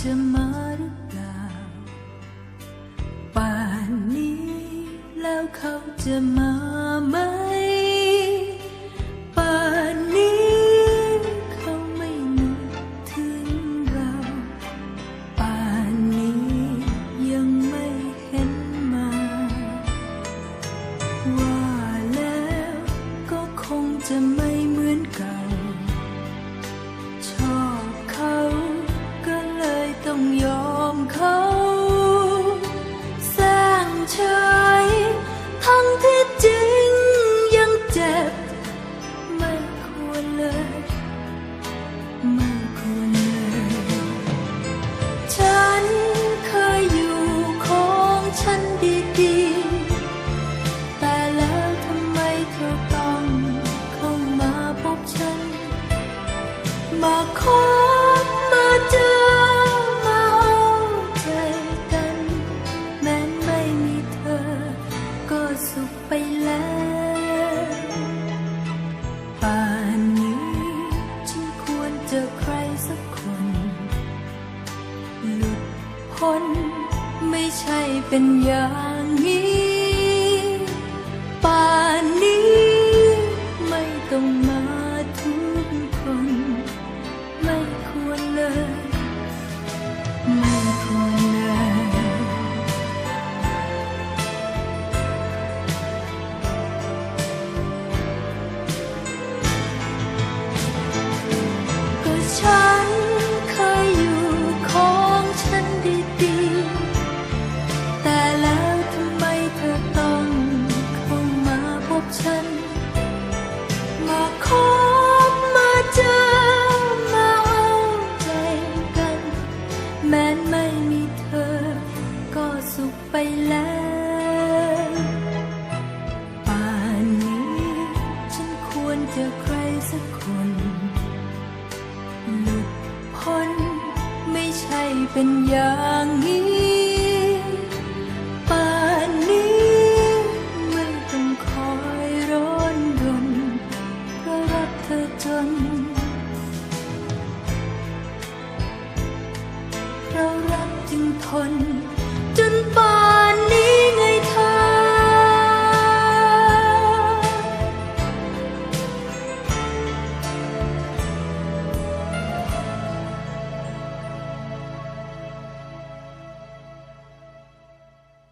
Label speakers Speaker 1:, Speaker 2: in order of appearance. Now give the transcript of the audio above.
Speaker 1: จะมาหรือเปล่า ป่านนี้แล้วเขาจะมาไหม มาคบมาเจอมาเอาใจกัน แม้ไม่มีเธอ ก็สุขไปแล้วป่านนี้ฉันควรเจอใครสักคน หลุดพ้นไม่ใช่เป็นอย่างนี้ เป็นอย่างนี้ป่านนี้ไม่ต้องคอยร้อนรนเพราะรักเธอจน เรารักจึงทน